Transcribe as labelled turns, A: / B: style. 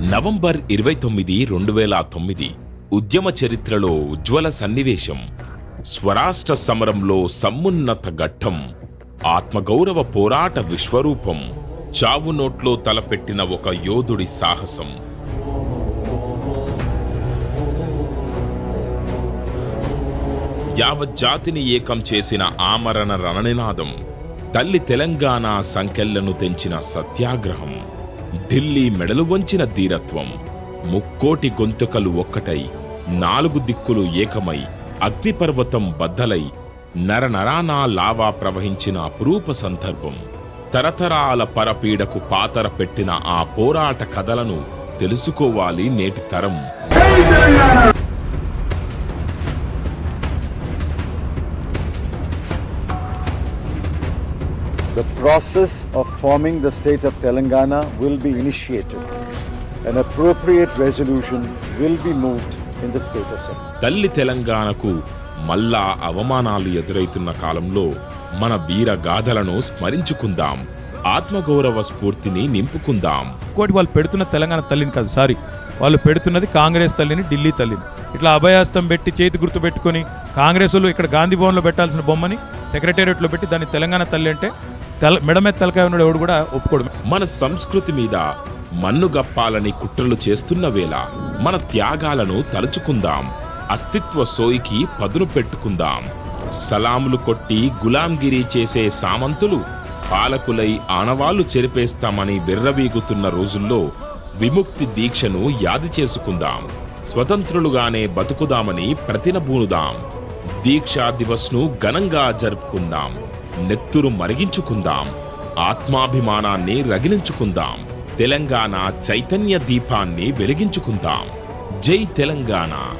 A: November ఇరవై తొమ్మిది రెండు వేల తొమ్మిది ఉద్యమ చరిత్రలో ఉజ్వల సన్నివేశం. స్వరాష్ట్ర సమరంలో సమున్నత ఘట్టం ఆత్మగౌరవ పోరాట విశ్వరూపం చావు నోట్లో తలపెట్టిన ఒక యోధుడి సాహసం. యావజ్జాతిని ఏకం చేసిన ఆమరణ రణనినాదం తల్లి తెలంగాణ సంకెళ్ళను తెంచిన సత్యాగ్రహం. ఢిల్లీ మెడలు వంచిన ధీరత్వం ముక్కోటి గొంతుకలు ఒక్కటై నాలుగు దిక్కులు ఏకమై అగ్నిపర్వతం బద్దలై నరనరానా లావా ప్రవహించిన అపురూప సందర్భం తరతరాల పరపీడకు పాతర పెట్టిన ఆ పోరాట కథలను తెలుసుకోవాలి నేటి తరం.
B: The process of forming the state of Telangana will be initiated. An appropriate resolution will be moved in the state assembly.
A: తల్లి తెలంగాణకు మళ్ళా అవమానాలు ఎదురైతున్న కాలంలో మన వీర గాథలను స్మరించుకుందాం ఆత్మగౌరవ స్ఫూర్తిని నింపుకుందాం
C: ఇంకోటి వాళ్ళు పెడుతున్న తెలంగాణ తల్లిని కాదు సారీ వాళ్ళు పెడుతున్నది కాంగ్రెస్ తల్లిని ఢిల్లీ తల్లిని ఇట్లా అభయాస్తం పెట్టి చేతి గుర్తు పెట్టుకొని కాంగ్రెస్ వాళ్ళు ఇక్కడ గాంధీ భవన్లో పెట్టాల్సిన బొమ్మని సెక్రటేరియట్లో పెట్టి దాన్ని తెలంగాణ తల్లి అంటే తెల మెడమే తలకాయ ఉన్నాడు ఎవడు కూడా ఒప్పుకోడు.
A: మన సంస్కృతి మీద మన్నుగప్పాలని కుట్రలు చేస్తున్న వేళ మన త్యాగాలను తలుచుకుందాం. అస్తిత్వ సోయికి పదును పెట్టుకుందాం. సలాములు కొట్టి గులాంగిరి చేసే సామంతులు పాలకులై ఆనవాళ్ళు చెరిపేస్తామని విర్రవీగుతున్న రోజుల్లో విముక్తి దీక్షను యాది చేసుకుందాం. స్వతంత్రులుగానే బతుకుదామని ప్రతినబూనుదాం దీక్షా దివస్ను ఘనంగా జరుపుకుందాం. నెత్తురు మరిగించుకుందాం. ఆత్మాభిమానాన్ని రగిలించుకుందాం. తెలంగాణ చైతన్య దీపాన్ని వెలిగించుకుందాం. జై తెలంగాణ.